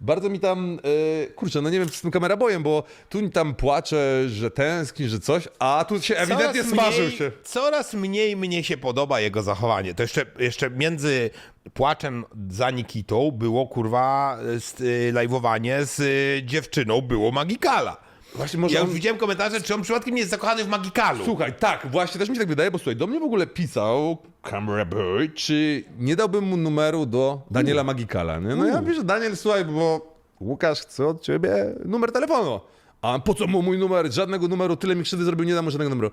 bardzo mi tam, e, kurczę, no nie wiem, z tym kamera bojem, bo tu tam płacze, że tęskni, że coś, a tu się ewidentnie Coraz smażył mniej, się. Coraz mniej mnie się podoba jego zachowanie. To jeszcze, jeszcze między płaczem za Nikitą było kurwa live'owanie z y, dziewczyną, było Magikala. Właśnie może Ja on- już widziałem komentarze, czy on przypadkiem nie jest zakochany w Magikalu. Słuchaj, tak, właśnie też mi się tak wydaje, bo słuchaj, do mnie w ogóle pisał Camera Boy, czy nie dałbym mu numeru do Daniela Magikala, nie? No ja piszę, Daniel, słuchaj, bo Łukasz chce od ciebie numer telefonu. A po co mu mój numer? Żadnego numeru, tyle mi krzywdy zrobił, nie dam mu żadnego numeru.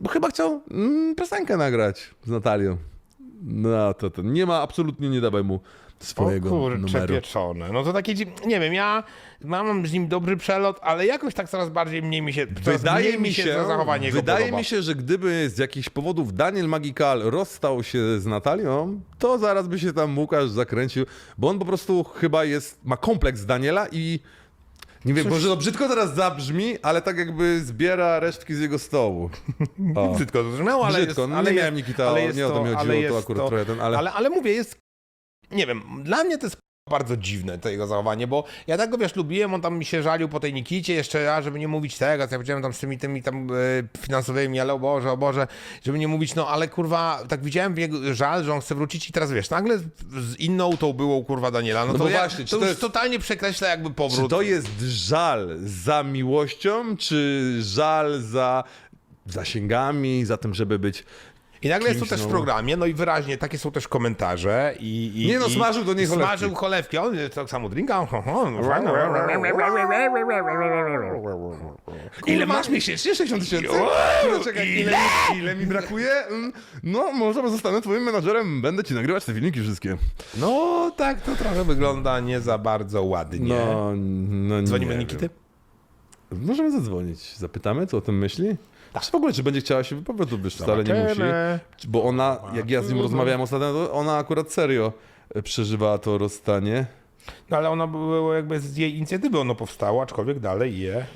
Bo chyba chciał mm, piosenkę nagrać z Natalią. No to, to nie ma, absolutnie nie dawaj mu swojego o kurcze numeru. pieczone. No to takie, nie wiem, ja mam z nim dobry przelot, ale jakoś tak coraz bardziej mniej mi się, coraz Wydaje mniej mi się, to zachowanie wydaje mi się, że gdyby z jakichś powodów Daniel Magikal rozstał się z Natalią, to zaraz by się tam Łukasz zakręcił, bo on po prostu chyba jest, ma kompleks Daniela i nie wiem, może to brzydko teraz zabrzmi, ale tak jakby zbiera resztki z jego stołu. O. Brzydko to brzmiało, ale Brzydko, jest, no ale nie jest, miałem Nikita, ale nie o to mi chodziło, ale to jest akurat trochę ten, ale- ale... Ale mówię, jest, nie wiem, dla mnie to jest bardzo dziwne to jego zachowanie, bo ja tak go, wiesz, lubiłem, on tam mi się żalił po tej Nikicie, jeszcze ja, żeby nie mówić tego, co ja powiedziałem tam z tymi, tymi tam e, finansowymi, ale o Boże, o Boże, żeby nie mówić, no ale kurwa, tak widziałem w jego żal, że on chce wrócić i teraz, wiesz, nagle z, inną tą byłą, kurwa, Daniela, no, No to, ja, właśnie, czy to to już jest- totalnie przekreśla jakby Czy powrót. to jest żal za miłością, czy żal za zasięgami, za tym, żeby być I nagle jest to też w programie, no i wyraźnie takie są też komentarze i... i Nie no, i, smażył do niej cholewki. Smażył cholewki, on tak samo drinka, ho, ho, no fajne. Ile masz miesięcznie? 60 tysięcy? No, czekaj, ile, mi, ile mi brakuje? Mm, No, może zostanę twoim menadżerem, będę ci nagrywać te filmiki wszystkie. No tak to trochę wygląda nie za bardzo ładnie. No, no Dzwonimy Nikity? Możemy zadzwonić, zapytamy, co o tym myśli. Tak. Czy w ogóle, czy będzie chciała się wiesz, wcale nie musi. Bo ona, jak ja z nim rozmawiałem ostatnio, to ona akurat serio e, przeżywała to rozstanie. No ale ono było jakby z jej inicjatywy ono powstało, aczkolwiek dalej je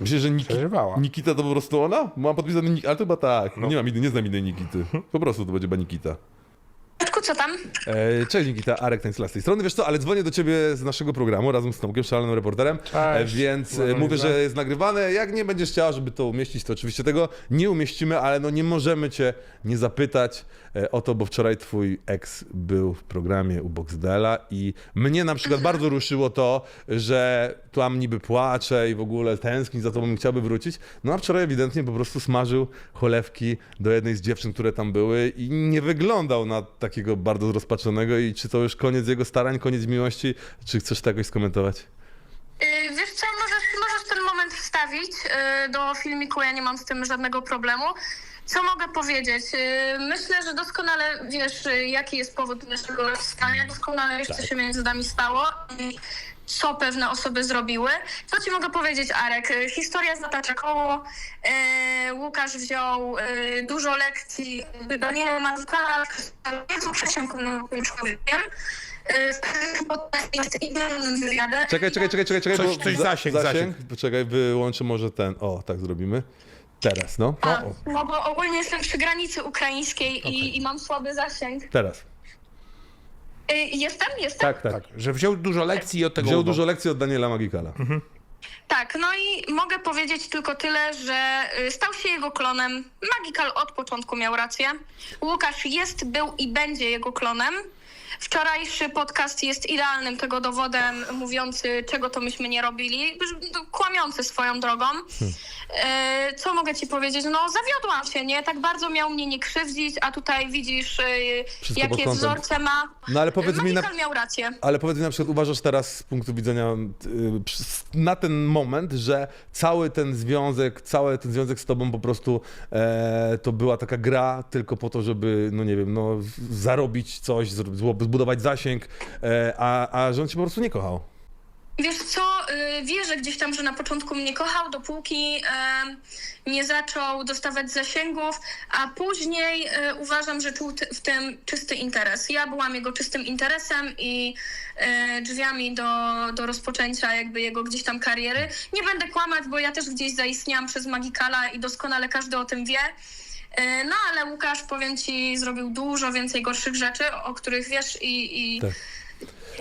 Myślę, że Niki, przeżywała. Nikita to po prostu ona? Mam podpisany Nik, ale to chyba tak. No. Nie mam, nie znam innej Nikity. Po prostu to będzie chyba Nikita. Co tam? E, cześć Nikita, Arek Tańcla z tej strony. Wiesz co, ale dzwonię do ciebie z naszego programu razem z Tomkiem, szalonym reporterem, e, więc e, Szalony mówię, że jest nagrywane. Jak nie będziesz chciała, żeby to umieścić, to oczywiście tego nie umieścimy, ale no nie możemy cię nie zapytać e, o to, bo wczoraj twój ex był w programie u Boxdela i mnie na przykład bardzo ruszyło to, że tam niby płacze i w ogóle tęskni za tobą i chciałby wrócić. No a wczoraj ewidentnie po prostu smażył cholewki do jednej z dziewczyn, które tam były i nie wyglądał na takiego bardzo rozpaczonego i czy to już koniec jego starań, koniec miłości, czy chcesz to jakoś skomentować? Yy, wiesz co, możesz, możesz ten moment wstawić yy, do filmiku, ja nie mam z tym żadnego problemu. Co mogę powiedzieć? Yy, myślę, że doskonale wiesz, jaki jest powód naszego rozstania, doskonale wiesz, co się między nami stało i co pewne osoby zrobiły. Co ci mogę powiedzieć, Arek? Yy, Historia zatacza koło. Yy, Łukasz wziął yy, dużo lekcji yy, Daniela Mazukala, jest przesiąkłym człowiekiem. Czekaj, czekaj, czekaj, czekaj, czekaj. Coś- bo coś zasięg, zasięg. Poczekaj, wyłączę może ten. O, tak zrobimy. Teraz, no. A, no bo ogólnie jestem przy granicy ukraińskiej i, i mam słaby zasięg. Teraz. Y, jestem, jestem? Tak, tak. Tak, że wziął dużo lekcji i od tego Wziął udo- dużo lekcji od Daniela Magikala. Tak, no i mogę powiedzieć tylko tyle, że y, stał się jego klonem. Magical od początku miał rację. Łukasz jest, był i będzie jego klonem. Wczorajszy podcast jest idealnym tego dowodem, mówiący, czego to myśmy nie robili, no, kłamiący swoją drogą. E, Co mogę ci powiedzieć? No, zawiodłam się, nie? Tak bardzo miał mnie nie krzywdzić, a tutaj widzisz, y, Wszystko jakie wzorce ma. No ale powiedz mi na, miał rację. ale powiedz mi na przykład, uważasz teraz z punktu widzenia y, na ten moment, że cały ten związek, cały ten związek z tobą po prostu e, to była taka gra tylko po to, żeby, no nie wiem, no zarobić coś, zro- zło- zbudować zasięg, e, a, a on cię po prostu nie kochał. Wiesz co, y, wierzę gdzieś tam, że na początku mnie kochał, dopóki nie zaczął dostawać zasięgów, a później y, uważam, że czuł w tym czysty interes. Ja byłam jego czystym interesem i y, drzwiami do, do rozpoczęcia jakby jego gdzieś tam kariery. Nie będę kłamać, bo ja też gdzieś zaistniałam przez Magikala i doskonale każdy o tym wie. Y, No ale Łukasz, powiem ci, zrobił dużo więcej gorszych rzeczy, o których wiesz i... i Tak.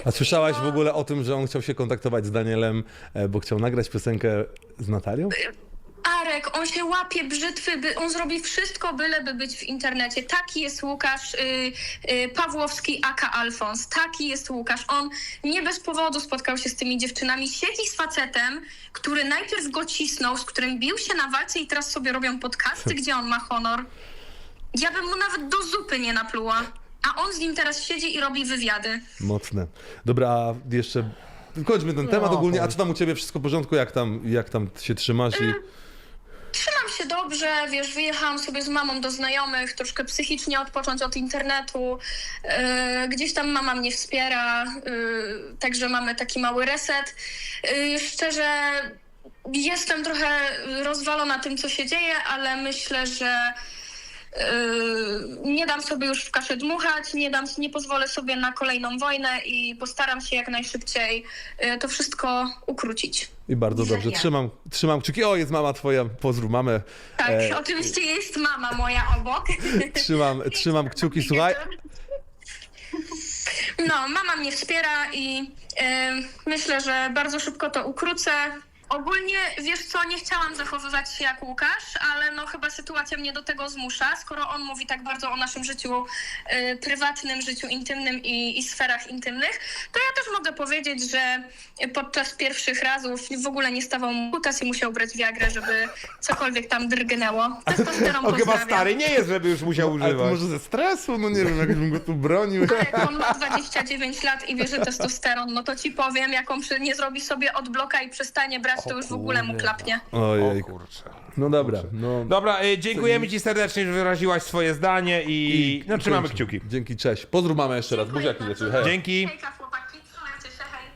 A słyszałaś w ogóle o tym, że on chciał się kontaktować z Danielem, e, bo chciał nagrać piosenkę z Natalią? Arek, on się łapie brzytwy, by, on zrobi wszystko, byleby być w internecie. Taki jest Łukasz y, y, Pawłowski aka Alfons. Taki jest Łukasz. On nie bez powodu spotkał się z tymi dziewczynami. Siedzi z facetem, który najpierw go cisnął, z którym bił się na walce i teraz sobie robią podcasty, gdzie on ma honor. Ja bym mu nawet do zupy nie napluła. A on z nim teraz siedzi i robi wywiady. Mocne. Dobra, a jeszcze kończmy ten temat No, ogólnie. A czy tam u ciebie wszystko w porządku? Jak tam, jak tam się trzymasz? I... Trzymam się dobrze, wiesz, wyjechałam sobie z mamą do znajomych, troszkę psychicznie odpocząć od internetu. Yy, gdzieś tam mama mnie wspiera, yy, także mamy taki mały reset. Yy, szczerze, jestem trochę rozwalona tym, co się dzieje, ale myślę, że nie dam sobie już w kaszę dmuchać, nie, dam, nie pozwolę sobie na kolejną wojnę i postaram się jak najszybciej yy, to wszystko ukrócić. I bardzo dobrze. Trzymam, trzymam kciuki. O, jest mama twoja. Pozdrów mamę. Tak, E, oczywiście jest mama moja obok. Trzymam, trzymam kciuki. Słuchaj, No, mama mnie wspiera i e, myślę, że bardzo szybko to ukrócę. Ogólnie, wiesz co, nie chciałam zachowywać się jak Łukasz, ale no chyba sytuacja mnie do tego zmusza. Skoro on mówi tak bardzo o naszym życiu e, prywatnym, życiu intymnym i, i sferach intymnych, to ja też mogę powiedzieć, że podczas pierwszych razów w ogóle nie stawał mu kutas i musiał brać wiagrę, żeby cokolwiek tam drgnęło. Testosteron On chyba pozdrawiam. stary nie jest, żeby już musiał ale to używać. może ze stresu? No nie wiem, jakbym go tu bronił. Jak on ma 29 lat i bierze testosteron, no to ci powiem, jak on przy, nie zrobi sobie odbloka i przestanie brać, to już w ogóle mu klapnie. Ojej. O kurczę. No dobra, no. Dobra, y, dziękujemy ci serdecznie, że wyraziłaś swoje zdanie i, no trzymamy kończę. kciuki. Dzięki, cześć. Pozdrów mamę jeszcze raz. Buziaki dla ciebie. Hej. Dzięki. Hejka chłopaki, trzymajcie się, hej.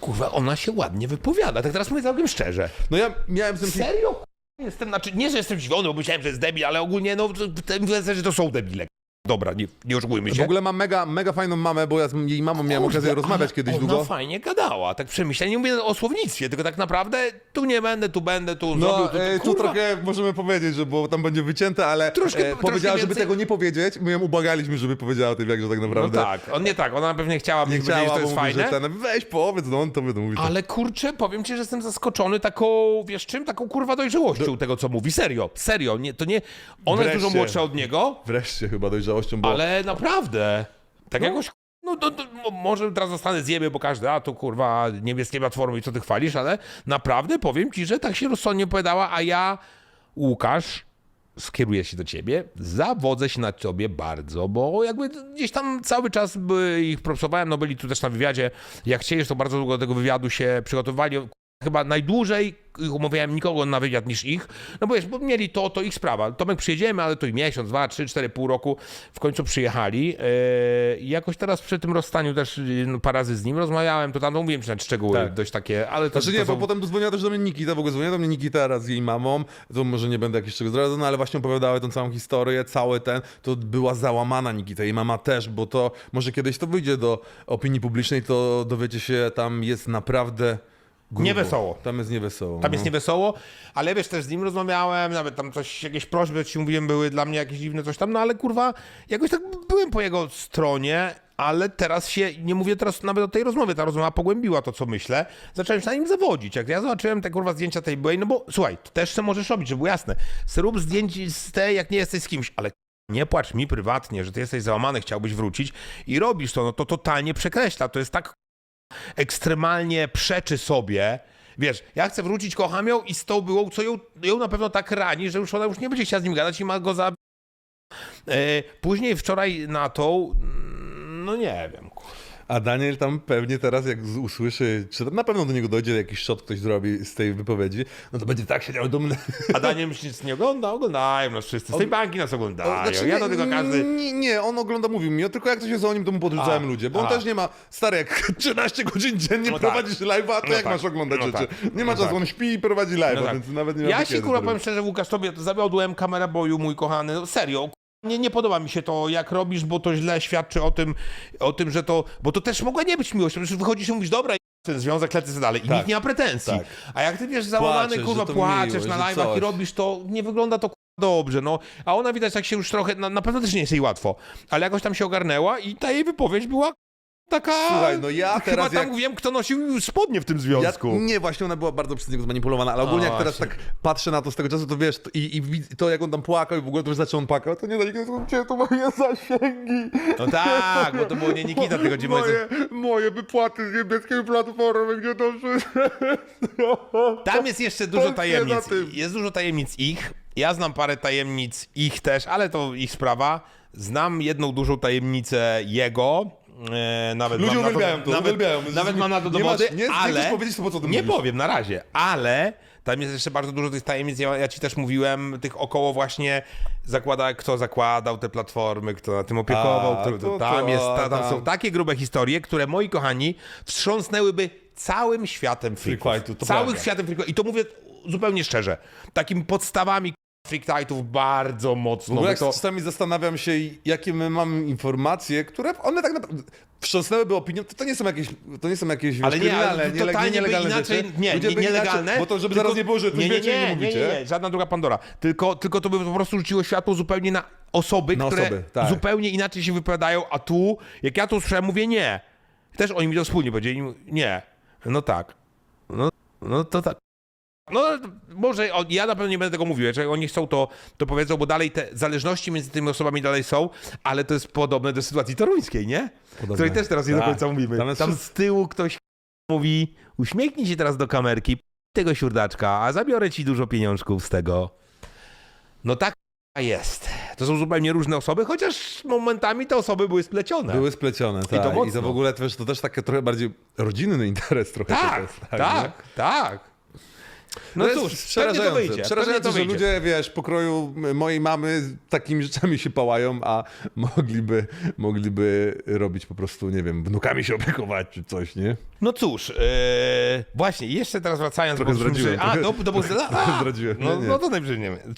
Kurwa, ona się ładnie wypowiada, tak teraz mówię całkiem szczerze. No ja miałem z tym... Serio? Jestem, znaczy, nie, że jestem zdziwiony, bo myślałem, że jest debil, ale ogólnie, no, to- te influencerzy to są debile. Dobra, nie, nie oszukujmy W się. ogóle mam mega, mega fajną mamę, bo ja z jej mamą miałem Kurde, okazję rozmawiać ale kiedyś ona długo. fajnie gadała, tak przemyślenie, nie mówię o słownictwie, tylko tak naprawdę tu nie będę, tu będę, tu zrobił, No, tu, e, tu kurwa. trochę możemy powiedzieć, że bo tam będzie wycięte, ale Troszkę- e, troszkę powiedziała, żeby więcej- tego nie powiedzieć. My ją ubagaliśmy, żeby powiedziała tym, jak że tak No naprawdę tak, on nie tak, ona pewnie chciałaby nie powiedzieć, że chciała, to bo jest mówi, że fajne. ten, weź powiedz, no on to będą mówić. Ale kurczę, powiem ci, że jestem zaskoczony taką, wiesz czym, taką kurwa dojrzałością tego, co mówi. Serio, serio, nie, to nie, ona jest dużo młodsza od niego, Wreszcie chyba bo ale naprawdę, tak jakoś, no to, to, mo- może teraz zostanę zjeby, bo każdy, a to kurwa niebieskie platformy i co ty chwalisz, ale naprawdę powiem ci, że tak się rozsądnie opowiadała, a ja, Łukasz, skieruję się do ciebie, zawodzę się na tobie bardzo, bo jakby gdzieś tam cały czas by ich propsowałem, no byli tu też na wywiadzie, jak chcieliś, to bardzo długo do tego wywiadu się przygotowywali, chyba najdłużej umawiałem nikogo na wywiad niż ich, no bo wiesz, bo mieli to, to ich sprawa. Tomek przyjedziemy, ale to i miesiąc, dwa, trzy, cztery, pół roku w końcu przyjechali. Yy, i jakoś teraz przy tym rozstaniu też yy, no, parę razy z nim rozmawiałem, to tam no, mówiłem nawet szczegóły Tak. dość takie, ale to, Znaczy to nie, są... bo potem dzwoniła też do mnie Nikita, w ogóle dzwoniła do mnie Nikita raz z jej mamą, to może nie będę jakiś czego zdradzał, no ale właśnie opowiadały tą całą historię, cały ten, to była załamana Nikita, jej mama też, bo to może kiedyś to wyjdzie do opinii publicznej, to dowiecie się, tam jest naprawdę grubo. Niewesoło. Tam jest niewesoło. Tam no. jest niewesoło, ale wiesz, też z nim rozmawiałem, nawet tam coś, jakieś prośby ci mówiłem, były dla mnie jakieś dziwne coś tam, no ale kurwa, jakoś tak byłem po jego stronie, ale teraz się, nie mówię teraz nawet o tej rozmowie, ta rozmowa pogłębiła to, co myślę, zacząłem się na nim zawodzić. Jak ja zobaczyłem te kurwa zdjęcia tej byłej, no bo słuchaj, to też co możesz robić, żeby było jasne. Zrób zdjęć z tej, jak nie jesteś z kimś, ale nie płacz mi prywatnie, że ty jesteś załamany, chciałbyś wrócić i robisz to, no to totalnie przekreśla. To jest tak ekstremalnie przeczy sobie. Wiesz, ja chcę wrócić, kocham ją i z tą byłą, co ją, ją na pewno tak rani, że już ona już nie będzie chciała z nim gadać i ma go za... E, później wczoraj na tą, mm, no nie wiem, A Daniel tam pewnie teraz, jak usłyszy, czy na pewno do niego dojdzie, jakiś shot ktoś zrobi z tej wypowiedzi, no to będzie tak siedział dumny. A Daniel myśli, że nie ogląda? Oglądają nas wszyscy, z tej banki nas oglądają, Znaczy, ja nie, do tego każdy... Nie, nie, on ogląda, mówił mi, tylko jak coś jest o nim, to mu podrzucałem A, ludzie, bo on a. też nie ma, stary, jak 13 godzin dziennie No tak. prowadzisz live'a, to No jak tak. masz oglądać No rzeczy? tak. Nie ma No czasu, tak. on śpi i prowadzi live'a, No tak. więc nawet nie ma Ja się to kurwa powiem szczerze, Łukasz, tobie zawiodłem kamera boju, mój kochany. No, serio, nie, nie podoba mi się to, jak robisz, bo to źle świadczy o tym, o tym, że to. Bo to też mogła nie być miłość. Przecież wychodzisz i mówisz, dobra, ten związek lecę sobie dalej. I Tak. nikt nie ma pretensji. Tak. A jak ty wiesz, załamany, Płaczesz, kurwa, że to płaczesz miłość, na że live'ach i coś. robisz to, nie wygląda to kurwa, dobrze, no. A ona widać, jak się już trochę, na, na pewno też nie jest jej łatwo, ale jakoś tam się ogarnęła i ta jej wypowiedź była taka... Słuchaj, no ja Chyba teraz tam jak- wiem, kto nosił spodnie w tym Ja, związku. nie, właśnie ona była bardzo przez niego zmanipulowana, ale ogólnie O, jak teraz właśnie. tak patrzę na to z tego czasu, to wiesz, to, i, i widz- to jak on tam płakał i w ogóle to już zaczął on płakał, to nie da nikogo, gdzie to moje zasięgi. No tak, bo to było nie Nikita, tylko gdzie moje... moje, moje wypłaty z niebieskiej platformy, gdzie to wszystko. Tam jest jeszcze dużo Polskie tajemnic. na tym. Jest dużo tajemnic ich. Ja znam parę tajemnic ich też, ale to ich sprawa. Znam jedną dużą tajemnicę jego. E, nawet Ludzie mam na uwielbiają to, nawet, uwielbiają. Nawet mam na to Nie masz- dowody, nie- nie ale... chcesz powiedzieć, to po co o tym Nie mówisz? powiem na razie, ale tam jest jeszcze bardzo dużo tych tajemnic. Ja, ja ci też mówiłem, tych około właśnie zakłada, kto zakładał te platformy, kto na tym opiekował. A, kto, to- tam, to- jest, ta, tam tam. są takie grube historie, które moi kochani wstrząsnęłyby całym światem freaków. to Całym prawda. światem freaków. I to mówię zupełnie szczerze. Takimi podstawami freak fightów bardzo W mocno. ogóle jak to... czasami zastanawiam się, jakie my mamy informacje, które one tak naprawdę wstrząsnęłyby opinią, to, to nie są jakieś, to nie są jakieś Ale nie, ale by nielegalne inaczej, rzeczy. nie, Ludzie nielegalne. Inaczej, bo to, żeby tylko- zaraz nie było, że nie, nie, nie nie, mówicie. nie, nie, żadna druga Pandora. Tylko, tylko to by po prostu rzuciło światło zupełnie na osoby, Na które osoby, tak. zupełnie inaczej się wypowiadają, a tu, jak ja to usłyszałem, mówię nie. Też oni mi to wspólnie powiedzieli, nie. No tak. No, no to tak. No, może ja na pewno nie będę tego mówił. Jeżeli oni chcą, to, to powiedzą, bo dalej te zależności między tymi osobami dalej są, ale to jest podobne do sytuacji toruńskiej, nie? Podobne. Której też teraz nie do Tak. końca mówimy. Tam Tam, z tyłu ktoś mówi, uśmiechnij się teraz do kamerki, tego siurdaczka, a zabiorę ci dużo pieniążków z tego. No tak jest. To są zupełnie różne osoby, chociaż momentami te osoby były splecione. Były splecione, tak. I to, mocno. w ogóle też, to też takie trochę bardziej rodzinny interes trochę to Tak, jest, tak, nie? tak. No jest cóż, pewnie to przerażające. wyjdzie. pewnie Przerażające, to że ludzie, wiesz, pokroju mojej mamy takimi rzeczami się pałają, a mogliby, mogliby robić po prostu, nie wiem, wnukami się opiekować czy coś, nie? No cóż, yy, właśnie, jeszcze teraz wracając... Trochę bo- zdradziłem, A, trochę- do, do, do, trochę zdradziłem, No, nie, nie. no to wiem.